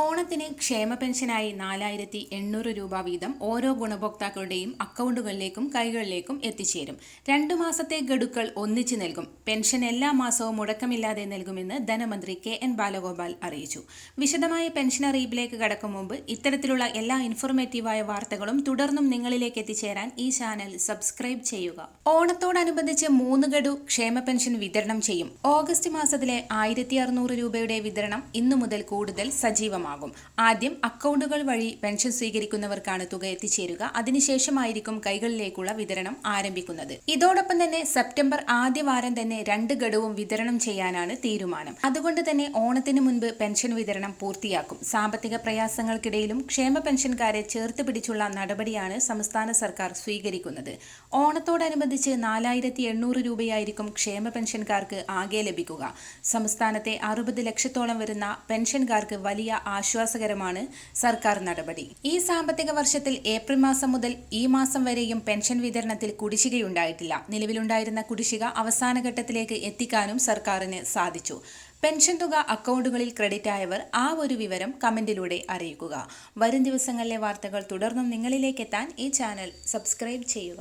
ഓണത്തിന് ക്ഷേമ പെൻഷനായി നാലായിരത്തി എണ്ണൂറ് രൂപ വീതം ഓരോ ഗുണഭോക്താക്കളുടെയും അക്കൗണ്ടുകളിലേക്കും കൈകളിലേക്കും എത്തിച്ചേരും. രണ്ടു മാസത്തെ ഗഡുക്കൾ ഒന്നിച്ചു നൽകും. പെൻഷൻ എല്ലാ മാസവും മുടക്കമില്ലാതെ നൽകുമെന്ന് ധനമന്ത്രി കെ എൻ ബാലഗോപാൽ അറിയിച്ചു. വിശദമായ പെൻഷൻ അറിയിപ്പിലേക്ക് കടക്കും മുമ്പ് ഇത്തരത്തിലുള്ള എല്ലാ ഇൻഫോർമേറ്റീവായ വാർത്തകളും തുടർന്നും നിങ്ങളിലേക്ക് എത്തിച്ചേരാൻ ഈ ചാനൽ സബ്സ്ക്രൈബ് ചെയ്യുക. ഓണത്തോടനുബന്ധിച്ച് മൂന്ന് ഗഡു ക്ഷേമ പെൻഷൻ വിതരണം ചെയ്യും. ഓഗസ്റ്റ് മാസത്തിലെ ആയിരത്തി രൂപയുടെ വിതരണം ഇന്നു മുതൽ കൂടുതൽ സജീവമാകും ആദ്യം അക്കൗണ്ടുകൾ വഴി പെൻഷൻ സ്വീകരിക്കുന്നവർക്കാണ് തുക എത്തിച്ചേരുക. അതിനുശേഷമായിരിക്കും കൈകളിലേക്കുള്ള വിതരണം ആരംഭിക്കുന്നത്. ഇതോടൊപ്പം തന്നെ സെപ്റ്റംബർ ആദ്യ വാരം തന്നെ രണ്ട് ഗഡുവും വിതരണം ചെയ്യാനാണ് തീരുമാനം. അതുകൊണ്ട് തന്നെ ഓണത്തിന് മുൻപ് പെൻഷൻ വിതരണം പൂർത്തിയാക്കും. സാമ്പത്തിക പ്രയാസങ്ങൾക്കിടയിലും ക്ഷേമ പെൻഷൻകാരെ ചേർത്ത് പിടിച്ചുള്ള നടപടിയാണ് സംസ്ഥാന സർക്കാർ സ്വീകരിക്കുന്നത്. ഓണത്തോടനുബന്ധിച്ച് നാലായിരത്തി എണ്ണൂറ് രൂപയായിരിക്കും ക്ഷേമ പെൻഷൻകാർക്ക് ആകെ ലഭിക്കുക. സംസ്ഥാനത്തെ അറുപത് ലക്ഷത്തോളം വരുന്ന പെൻഷൻകാർക്ക് വലിയ ആശ്വാസകരമാണ് സർക്കാർ നടപടി. ഈ സാമ്പത്തിക വർഷത്തിൽ ഏപ്രിൽ മാസം മുതൽ ഈ മാസം വരെയും പെൻഷൻ വിതരണത്തിൽ കുടിശ്ശികയുണ്ടായിട്ടില്ല. നിലവിലുണ്ടായിരുന്ന കുടിശ്ശിക അവസാന ഘട്ടത്തിലേക്ക് എത്തിക്കാനും സർക്കാരിന് സാധിച്ചു. പെൻഷൻ തുക അക്കൗണ്ടുകളിൽ ക്രെഡിറ്റ് ആയവർ ആ ഒരു വിവരം കമന്റിലൂടെ അറിയിക്കുക. വരും ദിവസങ്ങളിലെ വാർത്തകൾ തുടർന്നും നിങ്ങളിലേക്ക് എത്താൻ ഈ ചാനൽ സബ്സ്ക്രൈബ് ചെയ്യുക.